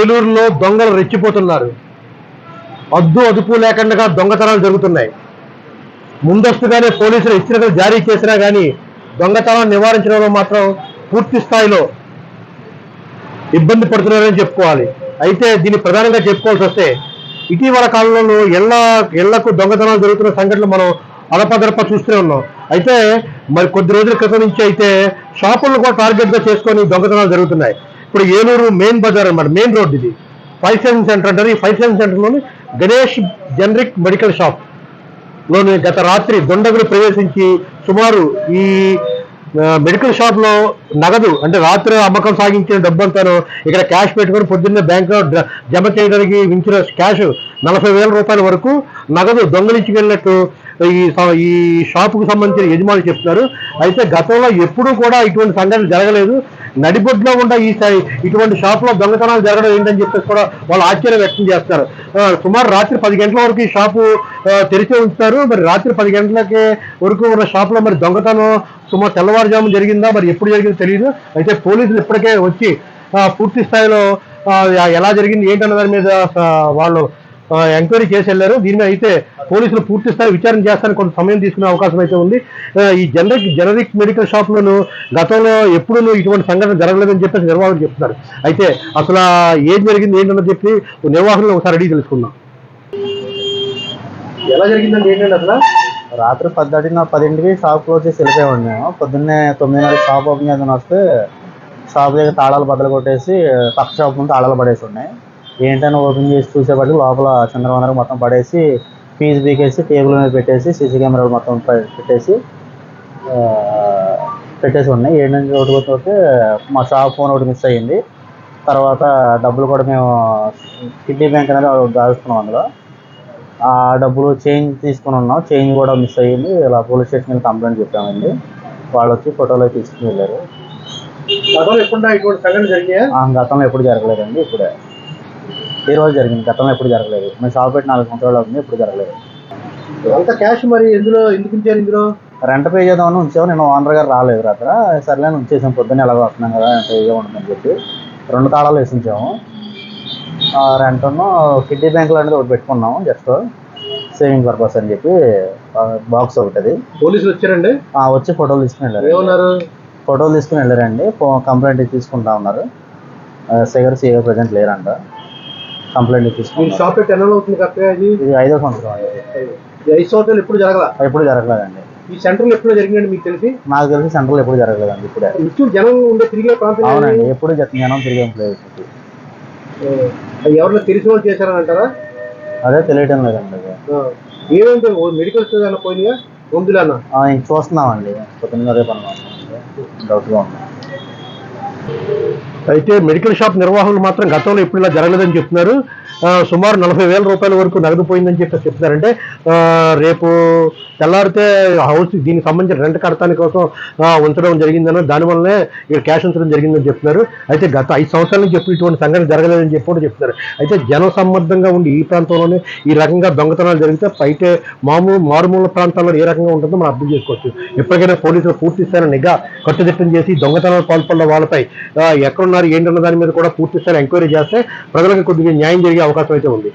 ఏలూరులో దొంగలు రెచ్చిపోతున్నారు. అద్దు అదుపు లేకుండా దొంగతనాలు జరుగుతున్నాయి. ముందస్తుగానే పోలీసులు హెచ్చరికలు జారీ చేసినా కానీ దొంగతనాలు నివారించడంలో మాత్రం పూర్తి స్థాయిలో ఇబ్బంది పడుతున్నారని చెప్పుకోవాలి. అయితే దీన్ని ప్రధానంగా చెప్పుకోవాల్సి వస్తే ఇటీవల కాలంలో ఎల్ల ఎళ్ళకు దొంగతనాలు జరుగుతున్న సంఘటనలు మనం అలపదలప చూస్తూనే ఉన్నాం. అయితే మరి కొద్ది రోజుల క్రితం నుంచి అయితే షాపులను కూడా టార్గెట్గా చేసుకొని దొంగతనాలు జరుగుతున్నాయి. ఇప్పుడు ఏలూరు మెయిన్ బజార్ అనమాట మెయిన్ రోడ్ ఇది. ఫైవ్ సెవెన్ సెంటర్ అంటారు. ఈ ఫైవ్ సెవెన్ సెంటర్లోని గణేష్ జనరిక్ మెడికల్ షాప్లోని గత రాత్రి దొండగులు ప్రవేశించి సుమారు ఈ మెడికల్ షాప్లో నగదు అంటే రాత్రి అమ్మకం సాగించిన డబ్బంతాను ఇక్కడ క్యాష్ పెట్టుకొని పొద్దున్నే బ్యాంక్లో జమ చేయడానికి మించిన క్యాష్ నలభై వేల రూపాయల వరకు నగదు దొంగలించి వెళ్ళినట్టు ఈ ఈ షాపుకు సంబంధించిన యజమాని చెప్తున్నారు. అయితే గతంలో ఎప్పుడూ కూడా ఇటువంటి సంఘటన జరగలేదు. నడిబొడ్లో ఉన్న ఈ ఇటువంటి షాపులో దొంగతనాలు జరగడం ఏంటని చెప్పేసి కూడా వాళ్ళు ఆశ్చర్యం వ్యక్తం చేస్తారు సుమారు రాత్రి పది గంటల వరకు ఈ షాపు తెరిచే ఉంచుతారు. మరి రాత్రి పది గంటలకే వరకు ఉన్న షాపులో మరి దొంగతనం సుమారు తెల్లవారుజాము జరిగిందా? మరి ఎప్పుడు జరిగిందో తెలియదు అయితే పోలీసులు ఇప్పటికే వచ్చి పూర్తి స్థాయిలో ఎలా జరిగింది ఏంటన్న దాని మీద వాళ్ళు ఎంక్వైరీ చేసి వెళ్ళారు. దీని మీద అయితే పోలీసులు పూర్తి స్థాయి విచారణ చేస్తానికి కొంత సమయం తీసుకునే అవకాశం అయితే ఉంది. ఈ జనరిక్ జనరిక్ మెడికల్ షాపులను గతంలో ఎప్పుడు ఇటువంటి సంఘటన జరగలేదని చెప్పేసి నిర్వాహకులు చెప్తున్నారు. అయితే అసలు ఏం జరిగింది ఏంటన్నది చెప్పి నిర్వాహకులను ఒకసారి అడిగి తెలుసుకుందాం. ఎలా జరిగిందండి ఏంటండి అసలు? రాత్రి పద్దటిన పదింటికి షాప్ క్లోజ్ చేసి వెళ్ళిపోయామండి మేము. పొద్దున్నే తొమ్మిదిన్నర షాప్ ఓపెన్ చేద్దాం వస్తే షాప్ దగ్గర తాళాలు బద్దలు కొట్టేసి పక్క షాప్ ముందు తాళాలు పడేసి ఉన్నాయి. ఏంటని ఓపెన్ చేసి చూసేపటికి లోపల చంద్రవందరం మొత్తం పడేసి ఫీజు బీకేసి టేబుల్ మీద పెట్టేసి సీసీ కెమెరాలు మొత్తం పెట్టేసి పెట్టేసి ఉన్నాయి. ఒకటి కొట్టుకుంటే మా షాప్ ఫోన్ ఒకటి మిస్ అయ్యింది. తర్వాత డబ్బులు కూడా మేము కిడ్నీ బ్యాంక్ అనేది దాచుకున్నాం అందులో. ఆ డబ్బులు చేంజ్ తీసుకుని ఉన్నాం. చేంజ్ కూడా మిస్ అయ్యింది. ఇలా పోలీస్ స్టేషన్ కంప్లైంట్ చెప్పామండి. వాళ్ళు వచ్చి ఫోటోలు తీసుకుని వెళ్ళారు. గతంలో ఎప్పుడు జరగలేదండి ఇప్పుడే. ఈ రోజు జరిగింది? గతంలో ఎప్పుడు జరగలేదు. మేము షాప్ పెట్టి నాలుగు సంవత్సరాలు అవుతుంది ఇప్పుడు జరగలేదు. అంత క్యాష్ మరి ఎందులో ఎందుకు ఉంచారు ఇందులో? రెంట్ పే చేద్దామని ఉంచాము నేను ఓనర్ గారు రాలేదు రాత్ర. సర్లే అని ఉంచేసాం పొద్దున్న ఎలాగో వస్తున్నాం కదా పే ఉండదని చెప్పి. రెండు తాళాలు వేసి ఉంచాము రెంట్ను కిడ్నీ బ్యాంకులో అనేది ఒకటి పెట్టుకున్నాము జస్ట్ సేవింగ్ పర్పస్ అని చెప్పి బాక్స్ ఒకటి అది పోలీసులు వచ్చారండి? వచ్చి ఫోటోలు తీసుకుని వెళ్ళారు. ఏమన్నారు? ఫోటోలు తీసుకుని వెళ్ళారండి. కంప్లైంట్ తీసుకుంటా ఉన్నారు. సెగర్ సీఏ ప్రజెంట్ లేరంట. కంప్లైంట్ తీసుకుని షాప్ పెట్టి ఎన్నో అవుతుంది కరెక్ట్గా ఇది? ఇది ఐదో సంవత్సరం అండి. ఐదు సంవత్సరాలు ఎప్పుడు జరగల? ఎప్పుడు జరగలేదండి. ఈ సెంటర్లో ఎప్పుడు జరిగిందండి మీకు తెలిసి? నాకు తెలిసి సెంట్రల్ ఎప్పుడు జరగలేదండి ఇప్పుడే. నిత్యం జనం ఉండే తిరిగే ప్రాంతం అవునండి ఎప్పుడు జనం తిరిగే ప్లేస్. ఎవరిలో తెలిసిన వాళ్ళు చేశారని అంటారా? అదే తెలియటం లేదండి. ఏమేంటి మెడికల్ స్టోర్ అన్న పోయినాయా? మందులన్నా చూస్తున్నామండి. పొద్దున్న రేపు అన్నమాట డౌట్గా ఉంది. అయితే మెడికల్ షాప్ నిర్వాహకులు మాత్రం గతంలో ఎప్పుడు ఇలా జరగలేదని చెప్తున్నారు. సుమారు నలభై వేల రూపాయల వరకు నగదు పోయిందని చెప్పి చెప్తున్నారంటే రేపు తెల్లారితే హౌస్ దీనికి సంబంధించిన రెంట్ కడతాని కోసం ఉంచడం జరిగిందని దానివల్లనే ఇక్కడ క్యాష్ ఉంచడం జరిగిందని చెప్తున్నారు. అయితే గత ఐదు సంవత్సరాల నుంచి ఎప్పుడు ఇటువంటి సంఘటన జరగలేదని చెప్పి కూడా చెప్తున్నారు. అయితే జనసమ్మర్దంగా ఉండి ఈ ప్రాంతంలోనే ఈ రకంగా దొంగతనాలు జరిగితే బయట మామూలు మారుమూల ప్రాంతాల్లో ఏ రకంగా ఉంటుందో మనం అర్థం చేసుకోవచ్చు. ఎప్పటికైనా పోలీసులు పూర్తి స్థాయిలో నిఘా కట్టుదిట్టం చేసి దొంగతనాలు పాల్పడిన వాళ్ళపై ఎక్కడున్నారు ఏంటన్న దాని మీద కూడా పూర్తి స్థాయిలో ఎంక్వైరీ చేస్తే ప్రజలకు కొద్దిగా న్యాయం జరిగే అవకాశం అయితే ఉంది.